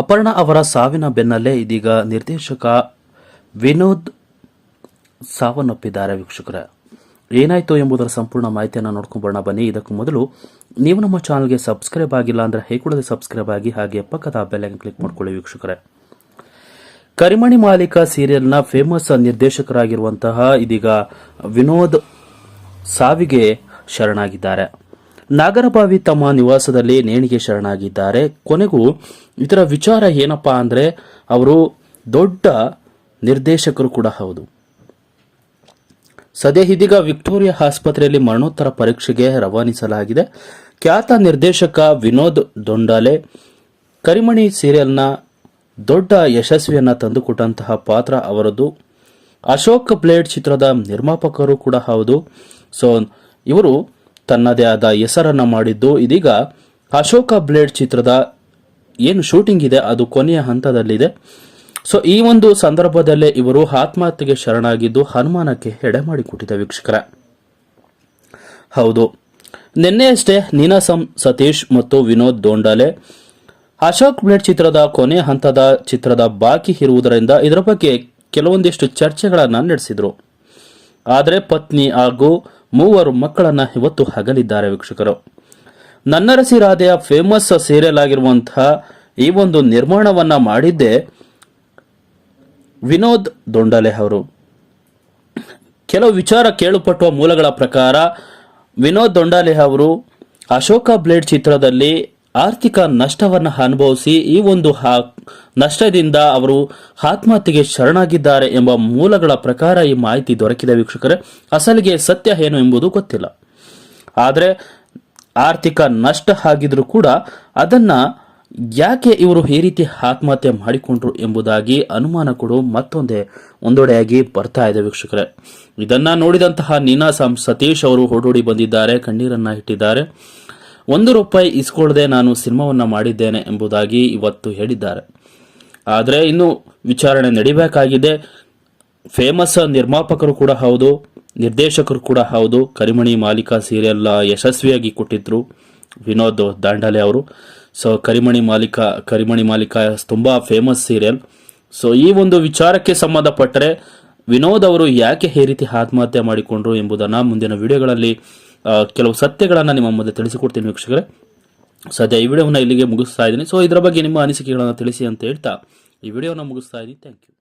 ಅಪರ್ಣ ಅವರ ಸಾವಿನ ಬೆನ್ನಲ್ಲೇ ಇದೀಗ ನಿರ್ದೇಶಕ ವಿನೋದ್ ಸಾವನ್ನಪ್ಪಿದ್ದಾರೆ ವೀಕ್ಷಕರೇ. ಏನಾಯಿತು ಎಂಬುದರ ಸಂಪೂರ್ಣ ಮಾಹಿತಿಯನ್ನು ನೋಡ್ಕೊಂಬರೋಣ ಬನ್ನಿ. ಇದಕ್ಕೂ ಮೊದಲು ನೀವು ನಮ್ಮ ಚಾನಲ್ಗೆ ಸಬ್ಸ್ಕ್ರೈಬ್ ಆಗಿಲ್ಲ ಅಂದರೆ ಹೇಗೂಡದೆ ಸಬ್ಸ್ಕ್ರೈಬ್ ಆಗಿ ಹಾಗೆ ಪಕ್ಕದ ಬೆಲ್ಲೈಕನ್ ಕ್ಲಿಕ್ ಮಾಡ್ಕೊಳ್ಳಿ ವೀಕ್ಷಕರೇ. ಕರಿಮಣಿ ಮಾಲೀಕ ಸೀರಿಯಲ್ನ ಫೇಮಸ್ ನಿರ್ದೇಶಕರಾಗಿರುವಂತಹ ಇದೀಗ ವಿನೋದ್ ಸಾವಿಗೆ ಶರಣಾಗಿದ್ದಾರೆ. ನಾಗರಬಾವಿ ತಮ್ಮ ನಿವಾಸದಲ್ಲಿ ನೇಣಿಗೆ ಶರಣಾಗಿದ್ದಾರೆ. ಕೊನೆಗೂ ಇದರ ವಿಚಾರ ಏನಪ್ಪಾ ಅಂದ್ರೆ ಅವರು ದೊಡ್ಡ ನಿರ್ದೇಶಕರು ಕೂಡ ಹೌದು. ಸದ್ಯ ಇದೀಗ ವಿಕ್ಟೋರಿಯಾ ಆಸ್ಪತ್ರೆಯಲ್ಲಿ ಮರಣೋತ್ತರ ಪರೀಕ್ಷೆಗೆ ರವಾನಿಸಲಾಗಿದೆ. ಖ್ಯಾತ ನಿರ್ದೇಶಕ ವಿನೋದ್ ದೊಂಡಾಲೆ, ಕರಿಮಣಿ ಸೀರಿಯಲ್ನ ದೊಡ್ಡ ಯಶಸ್ವಿಯನ್ನ ತಂದುಕೊಟ್ಟಂತಹ ಪಾತ್ರ ಅವರದ್ದು. ಅಶೋಕ್ ಬ್ಲೇಡ್ ಚಿತ್ರದ ನಿರ್ಮಾಪಕರು ಕೂಡ ಹೌದು. ಸೊ ಇವರು ತನ್ನದೇ ಆದ ಹೆಸರನ್ನ ಮಾಡಿದ್ದು, ಇದೀಗ ಅಶೋಕ ಬ್ಲೇಡ್ ಚಿತ್ರದ ಏನು ಶೂಟಿಂಗ್ ಇದೆ, ಅದು ಕೊನೆಯ ಹಂತದಲ್ಲಿದೆ. ಸೊ ಈ ಒಂದು ಸಂದರ್ಭದಲ್ಲೇ ಇವರು ಆತ್ಮಹತ್ಯೆಗೆ ಶರಣಾಗಿದ್ದು ಹನುಮಾನಕ್ಕೆ ಎಡೆ ಮಾಡಿಕೊಟ್ಟಿದ್ದ ವೀಕ್ಷಕರ. ಹೌದು. ನಿನ್ನೆಯಷ್ಟೇ ನೀನಾಸಂ ಸತೀಶ್ ಮತ್ತು ವಿನೋದ್ ದೋಂಡಾಲೆ ಅಶೋಕ್ ಬ್ಲೇಡ್ ಚಿತ್ರದ ಕೊನೆ ಹಂತದ ಚಿತ್ರದ ಬಾಕಿ ಇರುವುದರಿಂದ ಇದರ ಬಗ್ಗೆ ಕೆಲವೊಂದಿಷ್ಟು ಚರ್ಚೆಗಳನ್ನು ನಡೆಸಿದರು. ಆದರೆ ಪತ್ನಿ ಹಾಗೂ ಮೂವರು ಮಕ್ಕಳನ್ನ ಇವತ್ತು ಹಗಲಿದ್ದಾರೆ ವೀಕ್ಷಕರು. ನನ್ನರಸಿ ರಾಧೆಯ ಫೇಮಸ್ ಸೀರಿಯಲ್ ಆಗಿರುವಂತಹ ಈ ಒಂದು ನಿರ್ಮಾಣವನ್ನ ಮಾಡಿದ್ದೆ ವಿನೋದ್ ದೊಂಡಲೆ ಅವರು. ಕೆಲವು ವಿಚಾರ ಕೇಳುಪಟ್ಟುವ ಮೂಲಗಳ ಪ್ರಕಾರ ವಿನೋದ್ ದೊಂಡಾಲೆ ಅವರು ಅಶೋಕ ಬ್ಲೇಡ್ ಚಿತ್ರದಲ್ಲಿ ಆರ್ಥಿಕ ನಷ್ಟವನ್ನು ಅನುಭವಿಸಿ ಈ ಒಂದು ನಷ್ಟದಿಂದ ಅವರು ಆತ್ಮಹತ್ಯೆಗೆ ಶರಣಾಗಿದ್ದಾರೆ ಎಂಬ ಮೂಲಗಳ ಪ್ರಕಾರ ಈ ಮಾಹಿತಿ ದೊರಕಿದ ವೀಕ್ಷಕರೇ. ಅಸಲಿಗೆ ಸತ್ಯ ಏನು ಎಂಬುದು ಗೊತ್ತಿಲ್ಲ. ಆದರೆ ಆರ್ಥಿಕ ನಷ್ಟ ಆಗಿದ್ರೂ ಕೂಡ ಅದನ್ನ ಯಾಕೆ ಇವರು ಈ ರೀತಿ ಆತ್ಮಹತ್ಯೆ ಮಾಡಿಕೊಂಡ್ರು ಎಂಬುದಾಗಿ ಅನುಮಾನ ಕೊಡು ಮತ್ತೊಂದೇ ಒಂದೊಡೆಯಾಗಿ ಬರ್ತಾ ಇದೆ ವೀಕ್ಷಕರೇ. ಇದನ್ನ ನೋಡಿದಂತಹ ನೀನಾಸಂ ಸತೀಶ್ ಅವರು ಹೊಡೋಡಿ ಬಂದಿದ್ದಾರೆ, ಕಣ್ಣೀರನ್ನ ಇಟ್ಟಿದ್ದಾರೆ. ಒಂದು ರೂಪಾಯಿ ಇಸ್ಕೊಳ್ಳದೆ ನಾನು ಸಿನಿಮಾವನ್ನ ಮಾಡಿದ್ದೇನೆ ಎಂಬುದಾಗಿ ಇವತ್ತು ಹೇಳಿದ್ದಾರೆ. ಆದರೆ ಇನ್ನು ವಿಚಾರಣೆ ನಡಿಬೇಕಾಗಿದೆ. ಫೇಮಸ್ ನಿರ್ಮಾಪಕರು ಕೂಡ ಹೌದು, ನಿರ್ದೇಶಕರು ಕೂಡ ಹೌದು. ಕರಿಮಣಿ ಮಾಲೀಕ ಸೀರಿಯಲ್ ಯಶಸ್ವಿಯಾಗಿ ಕೊಟ್ಟಿದ್ರು ವಿನೋದ್ ದಾಂಡಲೆ ಅವರು. ಸೊ ಕರಿಮಣಿ ಮಾಲೀಕ ಕರಿಮಣಿ ಮಾಲೀಕ ತುಂಬ ಫೇಮಸ್ ಸೀರಿಯಲ್. ಸೊ ಈ ಒಂದು ವಿಚಾರಕ್ಕೆ ಸಂಬಂಧಪಟ್ಟರೆ ವಿನೋದ್ ಅವರು ಯಾಕೆ ಈ ರೀತಿ ಆತ್ಮಹತ್ಯೆ ಮಾಡಿಕೊಂಡ್ರು ಎಂಬುದನ್ನು ಮುಂದಿನ ವಿಡಿಯೋಗಳಲ್ಲಿ ಕೆಲವು ಸತ್ಯಗಳನ್ನು ನಿಮ್ಮ ಮುಂದೆ ತಿಳಿಸಿಕೊಡ್ತೀನಿ ವೀಕ್ಷಕರೇ. ಸದ್ಯ ಈ ವಿಡಿಯೋವನ್ನು ಇಲ್ಲಿಗೆ ಮುಗಿಸ್ತಾ ಇದ್ದೀನಿ. ಸೊ, ಇದರ ಬಗ್ಗೆ ನಿಮ್ಮ ಅನಿಸಿಕೆಗಳನ್ನು ತಿಳಿಸಿ ಅಂತ ಹೇಳ್ತಾ ಈ ವಿಡಿಯೋನ ಮುಗಿಸ್ತಾ ಇದ್ದೀನಿ. Thank you